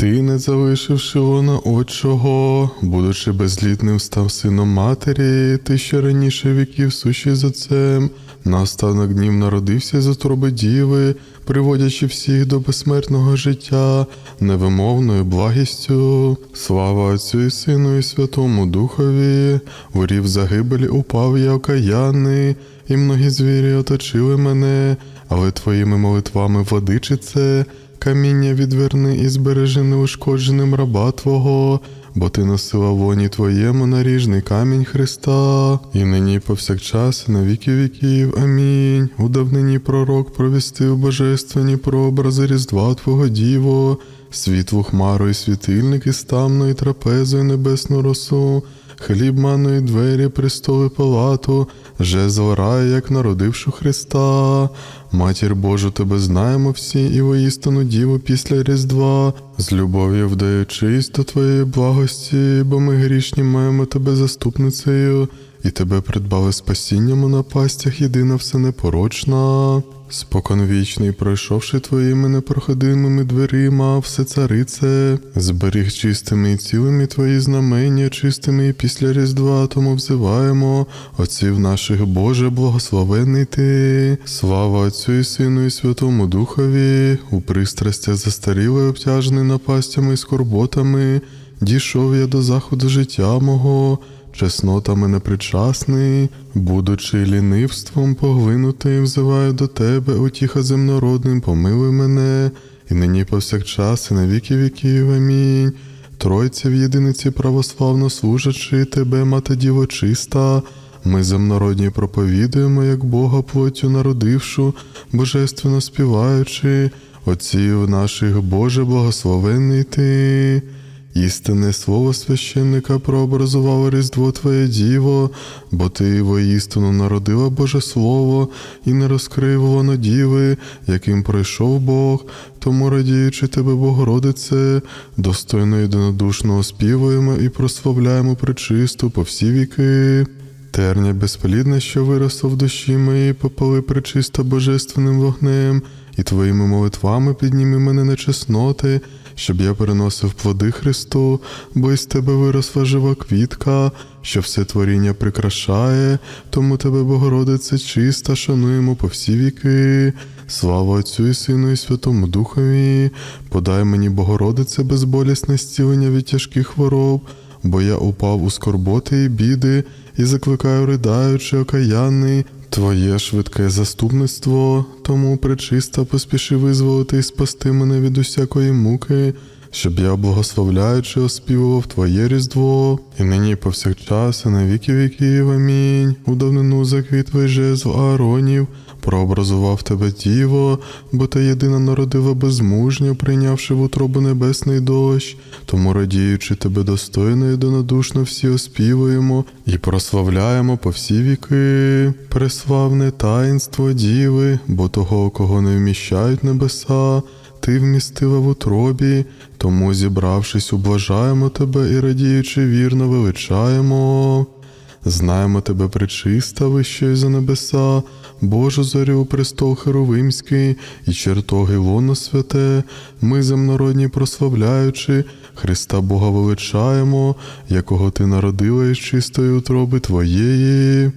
Ти, не залишивши вона отчого, будучи безлітним, став сином матері, ти ще раніше віків сущий з отцем, на останок днів народився з утроби діви, приводячи всіх до безсмертного життя, невимовною благістю. Слава Отцю і Сину і Святому Духові, в рів загибелі упав я окаянний, і многі звірі оточили мене, але твоїми молитвами владичице, каміння відверни і збережи неушкодженим раба Твого, бо ти носила в лоні Твоєму наріжний камінь Христа, і нині повсякчас, і на віки віків. Амінь. У давнині пророк провістив божественні прообрази Різдва Твого Діво, світлу хмару і світильник і стамну і трапезу і небесну росу, хліб маної двері, престоли палату, жезл рай, як народившу Христа. Матір Божу тебе знаємо всі, і воїстину діву після Різдва, з любов'ю вдаючись до твоєї благості, бо ми грішні маємо тебе заступницею, і тебе придбали спасінням у напастях, єдина все непорочна. Споконвічний, пройшовши твоїми непроходимими дверима, все царице, зберіг чистими і цілими твої знамення, чистими і після Різдва, тому взиваємо, отців наших Боже, благословений ти, слава Отцю і Сину і Святому Духові, у пристрастях застарілий, обтяжений напастями і скорботами, дійшов я до заходу життя мого чеснотами непричасний, будучи лінивством поглинутий, взиваю до тебе, утіха земнородним, помилуй мене, і нині повсякчас, і на віки віків. Амінь. Тройця в єдиниці православно служачи тебе, мати діво чиста. Ми земнородні проповідуємо, як Бога плоттю народившу, божественно співаючи, отців наших Боже, благословений ти. Істинне слово священника прообразувало Різдво Твоє Діво, бо Ти воістину народила Боже Слово і не розкрив воно діви, яким пройшов Бог, тому радіючи Тебе, Богородице, достойно єдинодушно співаємо і прославляємо причисту по всі віки. Терня безплідна, що виросла в душі моїй, попали причиста божественним вогнем, і твоїми молитвами підніми мене на чесноти, щоб я переносив плоди Христу, бо із тебе виросла жива квітка, що все творіння прикрашає, тому тебе, Богородице, чиста, шануємо по всі віки. Слава Отцю і Сину і Святому Духові, подай мені, Богородице, безболісне зцілення від тяжких хвороб, бо я упав у скорботи і біди, і закликаю, придаючи, окаянний, Твоє швидке заступництво, тому причиста поспіши визволити і спасти мене від усякої муки, щоб я, благословляючи, оспівував Твоє Різдво, і нині і повсякчас, і на віки віків. Амінь. У давнину заквіт жезл Ааронів, прообразував тебе Діво, бо ти єдина народила безмужньо, прийнявши в утробу небесний дощ, тому радіючи тебе достойно і єдинодушно всі оспівуємо і прославляємо по всі віки. Преславне таїнство Діви, бо того, кого не вміщають небеса. Ти вмістила в утробі, тому, зібравшись, ублажаємо тебе і радіючи вірно величаємо. Знаємо тебе причиста, вищою за небеса, Божу зорю престол Херовимський і чертоги лоно святе, ми земнородні прославляючи, Христа Бога величаємо, якого ти народила із чистої утроби Твоєї.